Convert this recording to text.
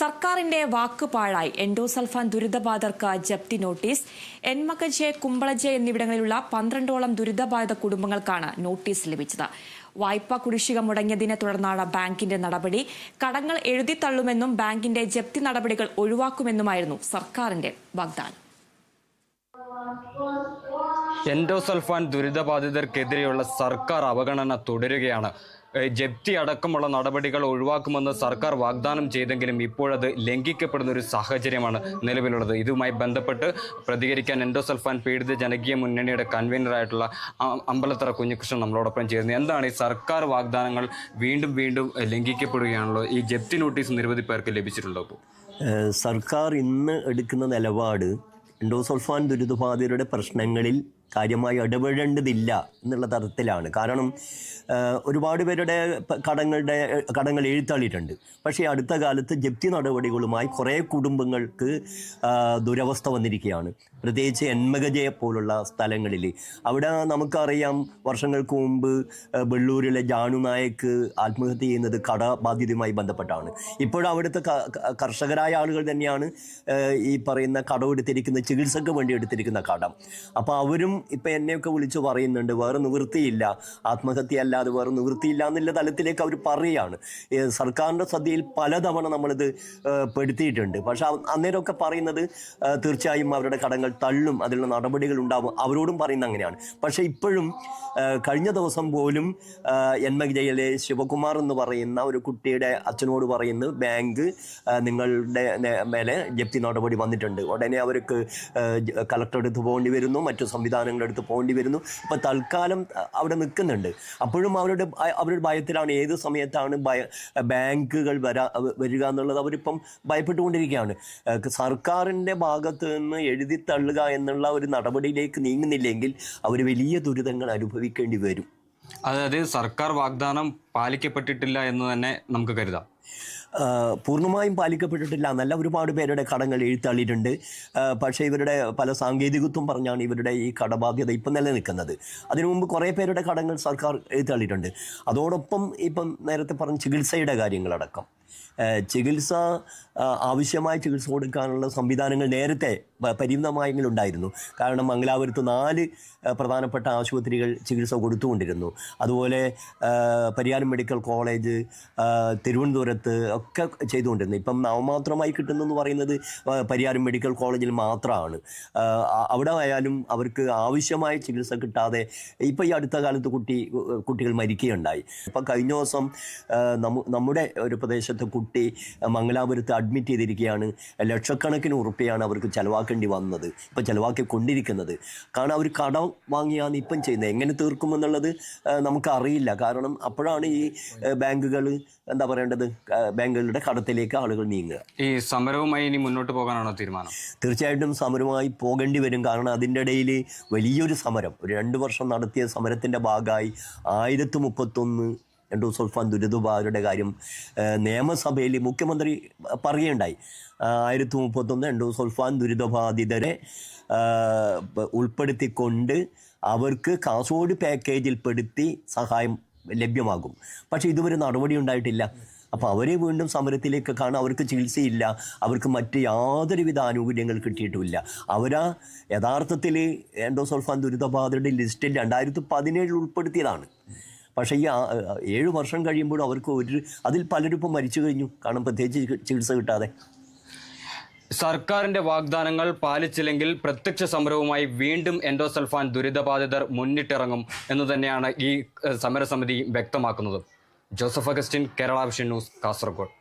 സർക്കാരിന്റെ വാക്ക് പാഴായി എൻഡോസൾഫാൻ ദുരിതബാധർക്ക് ജപ്തി നോട്ടീസ് എൻമകജെ കുമ്പളജെ എന്നിവിടങ്ങളിലുള്ള പന്ത്രണ്ടോളം ദുരിതബാധിത കുടുംബങ്ങൾക്കാണ് നോട്ടീസ് ലഭിച്ചത്. വായ്പാ കുടിശ്ശിക മുടങ്ങിയതിനെ തുടർന്നാണ് ബാങ്കിന്റെ നടപടി. കടങ്ങൾ എഴുതിത്തള്ളുമെന്നും ബാങ്കിന്റെ ജപ്തി നടപടികൾ ഒഴിവാക്കുമെന്നുമായിരുന്നു സർക്കാരിന്റെ വാഗ്ദാനം. എൻഡോസൾഫാൻ ദുരിതബാധിതർക്കെതിരെയുള്ള സർക്കാർ അവഗണന തുടരുകയാണ്. ജപ്തി അടക്കമുള്ള നടപടികൾ ഒഴിവാക്കുമെന്ന് സർക്കാർ വാഗ്ദാനം ചെയ്തെങ്കിലും ഇപ്പോഴത് ലംഘിക്കപ്പെടുന്ന ഒരു സാഹചര്യമാണ് നിലവിലുള്ളത്. ഇതുമായി ബന്ധപ്പെട്ട് പ്രതികരിക്കാൻ എൻഡോസൽഫാൻ പീഡിത ജനകീയ മുന്നണിയുടെ കൺവീനറായിട്ടുള്ള അമ്പലത്തറ കുഞ്ഞികൃഷ്ണൻ നമ്മളോടൊപ്പം ചേരുന്നത് എന്താണ് ഈ സർക്കാർ വാഗ്ദാനങ്ങൾ വീണ്ടും വീണ്ടും ലംഘിക്കപ്പെടുകയാണല്ലോ? ഈ ജപ്തി നോട്ടീസ് നിരവധി പേർക്ക് ലഭിച്ചിട്ടുള്ളത് സർക്കാർ ഇന്ന് എടുക്കുന്ന നിലപാട് എൻഡോസൾഫാൻ ദുരിതബാധിതരുടെ പ്രശ്നങ്ങളിൽ കാര്യമായി ഇടപെടേണ്ടതില്ല എന്നുള്ള തരത്തിലാണ്. കാരണം ഒരുപാട് പേരുടെ കടങ്ങളുടെ കടങ്ങൾ എഴുത്തള്ളിയിട്ടുണ്ട് പക്ഷേ അടുത്ത കാലത്ത് ജപ്തി നടപടികളുമായി കുറേ കുടുംബങ്ങൾക്ക് ദുരവസ്ഥ വന്നിരിക്കുകയാണ്. പ്രത്യേകിച്ച് എൻമകജയെ പോലുള്ള സ്ഥലങ്ങളിൽ. അവിടെ നമുക്കറിയാം വർഷങ്ങൾക്ക് മുമ്പ് വെള്ളൂരിലെ ജാനു നായക്ക് ആത്മഹത്യ ചെയ്യുന്നത് കടബാധ്യതയുമായി ബന്ധപ്പെട്ടാണ്. ഇപ്പോഴും അവിടുത്തെ ക- ക- കർഷകരായ ആളുകൾ തന്നെയാണ് ഈ പറയുന്ന കടമെടുത്തിരിക്കുന്ന ചികിത്സക്ക് വേണ്ടി എടുത്തിരിക്കുന്ന കടം. അപ്പോൾ അവരും ഇപ്പം എന്നെയൊക്കെ വിളിച്ച് പറയുന്നുണ്ട് വേറെ നിവൃത്തിയില്ല. ആത്മഹത്യ അല്ലാതെ വേറെ നിവൃത്തിയില്ല എന്നുള്ള തലത്തിലേക്ക് അവർ പറയുകയാണ്. സർക്കാരിന്റെ ശ്രദ്ധയിൽ പലതവണ നമ്മളിത് പെടുത്തിയിട്ടുണ്ട്. പക്ഷെ അന്നേരമൊക്കെ പറയുന്നത് തീർച്ചയായും അവരുടെ കടങ്ങൾ തള്ളും അതിലുള്ള നടപടികൾ ഉണ്ടാവും. അവരോടും പറയുന്നത് അങ്ങനെയാണ്. പക്ഷേ ഇപ്പോഴും കഴിഞ്ഞ ദിവസം പോലും ഏഹ് എൻമജയിലെ ശിവകുമാർ എന്ന് പറയുന്ന ഒരു കുട്ടിയുടെ അച്ഛനോട് പറയുന്നു ബാങ്ക് നിങ്ങളുടെ മേലെ ജപ്തി നടപടി വന്നിട്ടുണ്ട്. ഉടനെ അവർക്ക് കളക്ടർ എടുത്ത് കളക്ടറുടെ അടുത്ത് പോകേണ്ടി വരുന്നു. മറ്റു സംവിധാനങ്ങളുടെ അടുത്ത് പോകേണ്ടി വരുന്നു. അപ്പം തൽക്കാലം അവിടെ നിൽക്കുന്നുണ്ട്. അപ്പോഴും അവരുടെ അവരുടെ ഭയത്തിലാണ്. ഏത് സമയത്താണ് ഭയ ബാങ്കുകൾ വരാ വരിക എന്നുള്ളത് അവരിപ്പം ഭയപ്പെട്ടുകൊണ്ടിരിക്കുകയാണ്. സർക്കാരിന്റെ ഭാഗത്ത് നിന്ന് എഴുതി തള്ളുക എന്നുള്ള ഒരു നടപടിയിലേക്ക് നീങ്ങുന്നില്ലെങ്കിൽ അവർ വലിയ ദുരിതങ്ങൾ അനുഭവിക്കേണ്ടി വരും. അതായത് സർക്കാർ വാഗ്ദാനം പാലിക്കപ്പെട്ടിട്ടില്ല എന്ന് തന്നെ നമുക്ക് കരുതാം. പൂർണമായും പാലിക്കപ്പെട്ടിട്ടില്ല. എന്നല്ല ഒരുപാട് പേരുടെ കടങ്ങൾ എഴുത്തള്ളിയിട്ടുണ്ട്. പക്ഷേ ഇവരുടെ പല സാങ്കേതികത്വം പറഞ്ഞാണ് ഇവരുടെ ഈ കടബാധ്യത ഇപ്പം നിലനിൽക്കുന്നത്. അതിനു മുമ്പ് കുറേ പേരുടെ കടങ്ങൾ സർക്കാർ എഴുത്തള്ളിയിട്ടുണ്ട്. അതോടൊപ്പം ഇപ്പം നേരത്തെ പറഞ്ഞ ചികിത്സയുടെ കാര്യങ്ങളടക്കം. ചികിത്സ ആവശ്യമായ ചികിത്സ കൊടുക്കാനുള്ള സംവിധാനങ്ങൾ നേരത്തെ പരിമിതമായെങ്കിലും പരിമിതമായെങ്കിലുണ്ടായിരുന്നു. കാരണം മംഗലാപുരത്ത് നാല് പ്രധാനപ്പെട്ട ആശുപത്രികൾ ചികിത്സ കൊടുത്തുകൊണ്ടിരുന്നു. അതുപോലെ പരിയാരം മെഡിക്കൽ കോളേജ് തിരുവനന്തപുരത്ത് ഒക്കെ ചെയ്തുകൊണ്ടിരുന്നു. ഇപ്പം നവമാത്രമായി കിട്ടുന്നതെന്ന് പറയുന്നത് പരിയാരം മെഡിക്കൽ കോളേജിൽ മാത്രമാണ്. അവിടെ ആയാലും അവർക്ക് ആവശ്യമായ ചികിത്സ കിട്ടാതെ ഇപ്പം ഈ അടുത്ത കാലത്ത് കുട്ടി കുട്ടികൾ മരിക്കുകയുണ്ടായി. ഇപ്പം കഴിഞ്ഞ ദിവസം നമ്മുടെ ഒരു പ്രദേശത്തെ കുട്ടി മംഗലാപുരത്ത് അഡ്മിറ്റ് ചെയ്തിരിക്കുകയാണ്. ലക്ഷക്കണക്കിന് ഉറുപ്പയാണ് അവർക്ക് ചിലവാക്കേണ്ടി വന്നത് ഇപ്പം ചിലവാക്കി കൊണ്ടിരിക്കുന്നത് കാരണം അവർ കടം വാങ്ങിയാണ് ഇപ്പം ചെയ്യുന്നത്. എങ്ങനെ തീർക്കുമെന്നുള്ളത് നമുക്കറിയില്ല. കാരണം അപ്പോഴാണ് ഈ ബാങ്കുകൾ എന്താ പറയേണ്ടത് ബാങ്കുകളുടെ കടത്തിലേക്ക് ആളുകൾ നീങ്ങുക. ഈ സമരവുമായി ഇനി മുന്നോട്ട് പോകാനാണോ തീരുമാനം? തീർച്ചയായിട്ടും സമരവുമായി പോകേണ്ടി വരും. കാരണം അതിന്റെ ഇടയിൽ വലിയൊരു സമരം. ഒരു രണ്ട് വർഷം നടത്തിയ സമരത്തിന്റെ ഭാഗമായി ആയിരത്തി മുപ്പത്തൊന്ന് എൻഡോസൾഫാൻ ദുരിതബാധരുടെ കാര്യം നിയമസഭയിൽ മുഖ്യമന്ത്രി പറയുകയുണ്ടായി. ആയിരത്തി മുപ്പത്തൊന്ന് എൻഡോസൾഫാൻ ദുരിതബാധിതരെ ആ, പ- ഉൾപ്പെടുത്തിക്കൊണ്ട് അവർക്ക് കാസർഗോഡ് പാക്കേജിൽപ്പെടുത്തി സഹായം ലഭ്യമാകും. പക്ഷേ ഇതുവരെ നടപടി ഉണ്ടായിട്ടില്ല. അപ്പോൾ അവരെ വീണ്ടും സമരത്തിലേക്ക് കാണാൻ അവർക്ക് ചികിത്സയില്ല. അവർക്ക് മറ്റ് യാതൊരുവിധ ആനുകൂല്യങ്ങൾ കിട്ടിയിട്ടുമില്ല. അവരാ യഥാർത്ഥത്തിൽ എൻഡോസോൾഫാൻ ദുരിതബാധയുടെ ലിസ്റ്റിൽ രണ്ടായിരത്തി പതിനേഴിൽ ഉൾപ്പെടുത്തിയതാണ്. പക്ഷേ ഈ ഏഴ് വർഷം കഴിയുമ്പോഴും അവർക്ക് ഒരു അതിൽ പലരും ഇപ്പം മരിച്ചു കഴിഞ്ഞു. കാരണം പ്രത്യേകിച്ച് ചികിത്സ കിട്ടാതെ. സർക്കാരിന്റെ വാഗ്ദാനങ്ങൾ പാലിച്ചില്ലെങ്കിൽ പ്രത്യക്ഷ സമരവുമായി വീണ്ടും എൻഡോസൾഫാൻ ദുരിതബാധിതർ മുന്നിട്ടിറങ്ങും എന്ന് തന്നെയാണ് ഈ സമരസമിതി വ്യക്തമാക്കുന്നത്. Joseph Augustine Kerala Vision News Kasaragod.